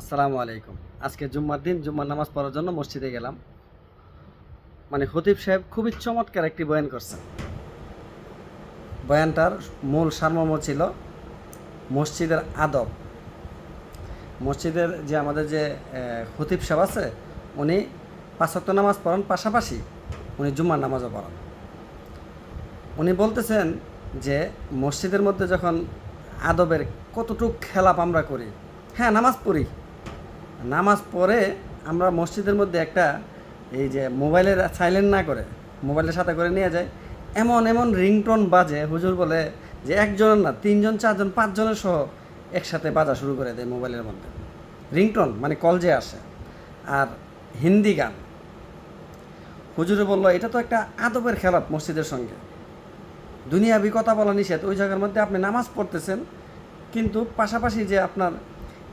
আসসালামু আলাইকুম। আজকে জুম্মার দিন জুম্মার নামাজ পড়ার জন্য মসজিদে গেলাম। মানে খতিব সাহেব খুবই চমৎকার একটি বয়ান করছেন। বয়ানটার মূল সারমর্ম ছিল মসজিদের আদব। মসজিদের যে আমাদের যে আহ, খতিব সাহেব আছে উনি পাঁচক্ত নামাজ পড়ান পাশাপাশি উনি জুম্মার নামাজও পড়ান। উনি বলতেছেন যে মসজিদের মধ্যে যখন আদবের কতটুক খেলাপ আমরা করি হ্যাঁ নামাজ পড়ি। নামাজ পড়ে আমরা মসজিদের মধ্যে একটা এই যে মোবাইলের সাইলেন্ট না করে, মোবাইলের সাথে করে নিয়ে যায় এমন এমন রিংটোন বাজে, হুজুর বলে যে একজনের না, তিনজন, চারজন, পাঁচজনের সহ একসাথে বাজা শুরু করে দেয় মোবাইলের মধ্যে। রিংটোন মানে কল যে আসে। আর হিন্দি গান। হুজুরে বলল, এটা তো একটা আদবের খেলাপ মসজিদের সঙ্গে। দুনিয়াবি কথা বলা নিষেধ, ওই জায়গার মধ্যে আপনি নামাজ পড়তেছেন, কিন্তু পাশাপাশি যে আপনার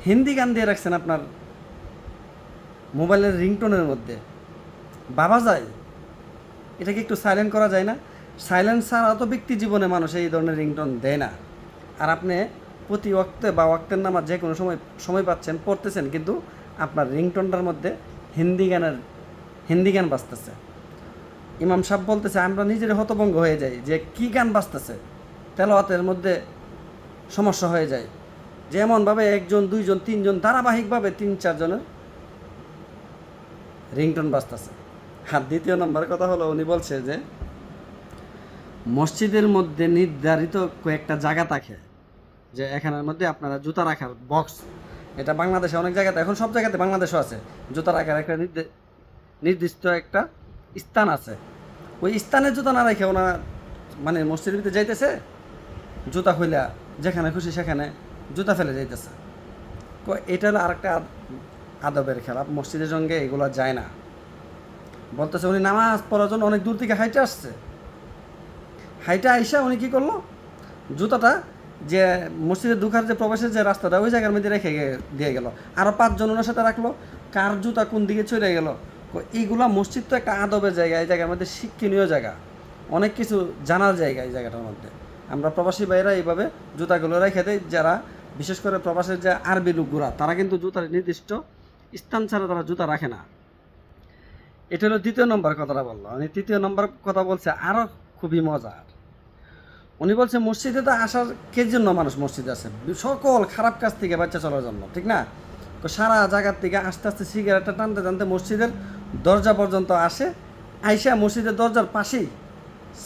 হিন্দি গান দিয়ে রাখছেন আপনার মোবাইলের রিংটোনের মধ্যে। বাবা যায়। এটাকে একটু সাইলেন্ট করা যায় না? সাইলেন্ট ছাড়া তো ব্যক্তি জীবনে মানুষ এই ধরনের রিংটোন দেয় না। আর আপনি প্রতি ওয়াক্তে বা ওয়াক্তের নামাজ যে কোনো সময় সময় পাচ্ছেন, পড়তেছেন, কিন্তু আপনার রিংটোনটার মধ্যে হিন্দি গানের, হিন্দি গান বাজতেছে। ইমাম সাহেব বলতেছে, আমরা নিজের হতভঙ্গ হয়ে যাই যে কি গান বাজতেছে। তেলাওয়াতের মধ্যে সমস্যা হয়ে যায়। যেমনভাবে একজন, দুইজন, তিনজন, ধারাবাহিকভাবে তিন, চারজনের রিংটোন বাজতেছে। আর দ্বিতীয় নম্বর কথা হলো, উনি বলছে যে, মসজিদের মধ্যে নির্ধারিত কয়েকটা জায়গা থাকে, যে এখানের মধ্যে আপনারা জুতা রাখার বক্স এটা বাংলাদেশে অনেক জায়গাতে, এখন সব জায়গাতে বাংলাদেশও আছে। জুতা রাখার একটা নির্দে- নির্দিষ্ট একটা স্থান আছে। ওই স্থানে জুতা না রেখে ওনারা মানে মসজিদের ভিতরে যাইতেছে, জুতা খুইলা যেখানে খুশি সেখানে জুতা ফেলে যাইতেছে। এটা হলো আরেকটা আদবের খেলা মসজিদের সঙ্গে এগুলো যায় না। বলতেছে উনি নামাজ পড়ার জন্য অনেক দূর থেকে হাইটে আসছে। হাইটে আইসা উনি কী করল? জুতাটা যে মসজিদের দুখার যে প্রবেশের যে রাস্তাটা, ওই জায়গার মধ্যে রেখে দিয়ে গেল। আরও পাঁচজন ওনার সাথে রাখল। কার জুতা কোন দিকে চলে গেল? এইগুলা মসজিদ তো একটা আদবের জায়গা, এই জায়গার মধ্যে শিক্ষণীয় জায়গা। অনেক কিছু জানার জায়গা এই জায়গাটার মধ্যে। আমরা প্রবাসী ভাইরা এইভাবে জুতাগুলো রেখে দেয় যারা বিশেষ করে প্রবাসের যে আরবি লোকগুলা, তারা কিন্তু জুতার নির্দিষ্ট স্থান ছাড়া তারা জুতা রাখে না। এটা হলো দ্বিতীয় নম্বর কথাটা বলল। উনি তৃতীয় নম্বর কথা বলছে আরও খুবই মজার। উনি বলছে, মসজিদে তো আসার কে জন্য মানুষ মসজিদে আসে? সকল খারাপ কাজ থেকে বাচ্চা চলার জন্য, ঠিক না? তো সারা জায়গার থেকে আস্তে আস্তে সিগারেটটা টানতে টানতে মসজিদের দরজা পর্যন্ত আসে, আইসা মসজিদের দরজার পাশেই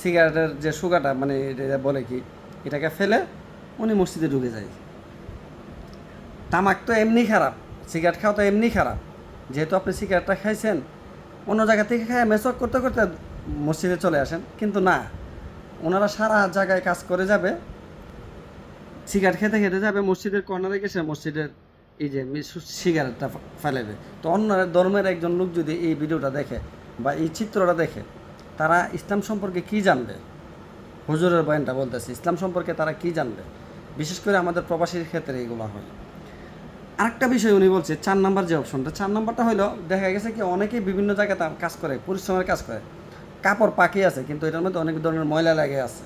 সিগারেটের যে সুগাটা মানে এটা বলে কি, এটাকে ফেলে উনি মসজিদে ঢুকে যায়। তামাক তো এমনি খারাপ। সিগারেট খাওয়া তো এমনি খারাপ। যেহেতু আপনি সিগারেটটা খাইছেন, অন্য জায়গা থেকে খায় মেসক করতে করতে মসজিদে চলে আসেন। কিন্তু না, ওনারা সারা জায়গায় কাজ করে যাবে, সিগারেট খেতে খেতে যাবে, মসজিদের কর্নারে গেছে, মসজিদের এই যে সিগারেটটা ফেলেবে তো অন্য ধর্মের একজন লোক যদি এই ভিডিওটা দেখে বা এই চিত্রটা দেখে, তারা ইসলাম সম্পর্কে কি জানবে? হুজুরের বয়ানটা বলতেছে, ইসলাম সম্পর্কে তারা কি জানবে? বিশেষ করে আমাদের প্রবাসীর ক্ষেত্রে এগুলো হয়। আরেকটা বিষয় উনি বলছে, চার নাম্বার যে অপশনটা চার নাম্বারটা হলো দেখা গেছে কি অনেকেই বিভিন্ন জায়গায় কাজ করে, পরিশ্রমের কাজ করে। কাপড় পাকি আছে, কিন্তু এটার মধ্যে অনেক ধরনের ময়লা লাগে আছে।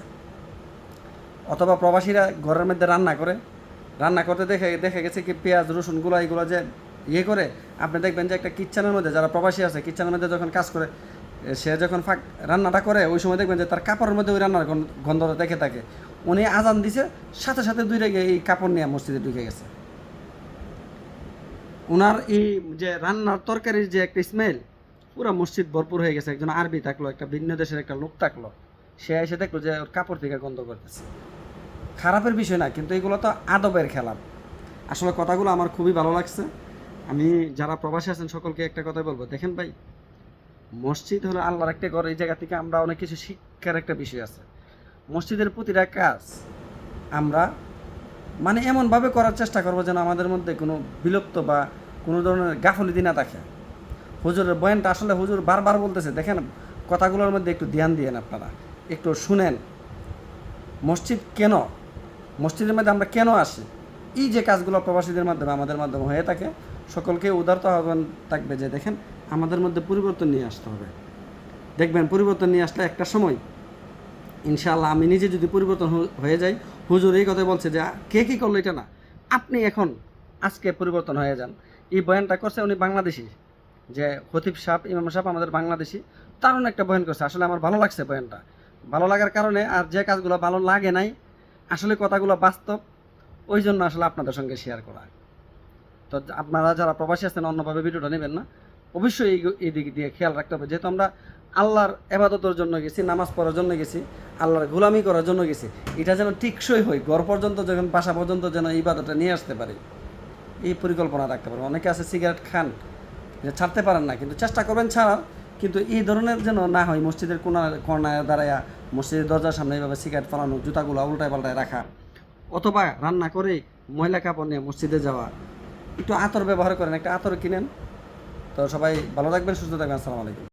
অথবা প্রবাসীরা ঘরের মধ্যে রান্না করে, রান্না করতে দেখে, দেখা গেছে কি পেঁয়াজ রসুনগুলো এগুলো যে ইয়ে করে, আপনি দেখবেন যে একটা কিচেনের মধ্যে, যারা প্রবাসী আছে, কিচেনের মধ্যে যখন কাজ করে, সে যখন ফাঁক রান্নাটা করে, ওই সময় দেখবেন যে তার কাপড়ের মধ্যে ওই রান্নার গন্ধটা দেখে থাকে। উনি আজান দিছে, সাথে সাথে দুই রেগে এই কাপড় নিয়ে মসজিদে ঢুকে গেছে। ওনার এই যে রান্নার তরকারির যে একটা স্মেল পুরো মসজিদ ভরপুর হয়ে গেছে। একজন আরবি থাকল, একটা ভিন্ন দেশের একটা লোক থাকল। সে এসে দেখল যে ওর কাপড় থেকে গন্ধ করতেছে। খারাপের বিষয় না, কিন্তু এগুলো তো আদবের খেলা। আসলে কথাগুলো আমার খুবই ভালো লাগছে। আমি যারা প্রবাসী আছেন, সকলকে একটা কথাই বলব। দেখেন ভাই, মসজিদ হলো আল্লাহর একটা ঘর, এই জায়গা থেকে আমরা অনেক কিছু শিক্ষার একটা বিষয় আছে। মসজিদের প্রতিটা কাজ আমরা মানে এমনভাবে করার চেষ্টা করব যেন আমাদের মধ্যে কোনো বিলুপ্ত বা কোনো ধরনের গাফলিতি না থাকে। হুজুরের বয়ানটা আসলে হুজুর বারবার বলতেছে। দেখেন, কথাগুলোর মধ্যে একটু ধ্যান দিয়েন আপনারা। একটু শুনেন, মসজিদ কেন? মসজিদের মধ্যে আমরা কেন আসি? এই যে কাজগুলো প্রবাসীদের মাধ্যমে, আমাদের মাধ্যমে হয়ে থাকে, সকলকে উদারত আহ্বান থাকবে যে, দেখেন, আমাদের মধ্যে পরিবর্তন নিয়ে আসতে হবে। দেখবেন, পরিবর্তন নিয়ে আসলে একটা সময়, ইনশাআল্লাহ আমি নিজে যদি পরিবর্তন হয়ে যাই হুজুর এই কথা বলছে যে, কে কী করল এটা না? আপনি এখন আজকে পরিবর্তন হয়ে যান। এই বয়ানটা করছে উনি বাংলাদেশি। যে হতিফ সাহেব, ইমাম সাহেব আমাদের বাংলাদেশি। দারুণ একটা বয়ান করছে। আসলে আমার ভালো লাগছে বয়ানটা। ভালো লাগার কারণে আর যে কাজগুলো ভালো লাগে নাই, আসলে কথাগুলো বাস্তব, ওই জন্য আসলে আপনাদের সঙ্গে শেয়ার করা। তো আপনারা যারা প্রবাসী আছেন, অন্যভাবে ভিডিওটা নেবেন না। অবশ্যই এই দিক দিয়ে খেয়াল রাখতে হবে। যেহেতু আমরা আল্লাহর এবাদতর জন্য গেছি, নামাজ পড়ার জন্য গেছি, আল্লাহর গোলামি করার জন্য গেছি। এটা যেন টিকসই হয়, ঘর পর্যন্ত যখন, বাসা পর্যন্ত যেন এই ইবাদতটা নিয়ে আসতে পারি। এই পরিকল্পনা রাখতে পারব। অনেকে আছে সিগারেট খান ছাড়তে পারেন না, কিন্তু চেষ্টা করবেন ছাড়ার। কিন্তু এই ধরনের যেন না হয়, মসজিদের কোনা কর্নায় দাঁড়ায়া, মসজিদের দরজার সামনে এইভাবে সিগারেট ফালানো, জুতাগুলো উল্টায় পাল্টায় রাখা, অথবা রান্না করে ময়লা কাপড় নিয়ে মসজিদে যাওয়া। একটু আতর ব্যবহার করেন, একটা আতর কিনেন। তো সবাই ভালো থাকবেন, সুস্থ থাকবেন, আসসালামু আলাইকুম।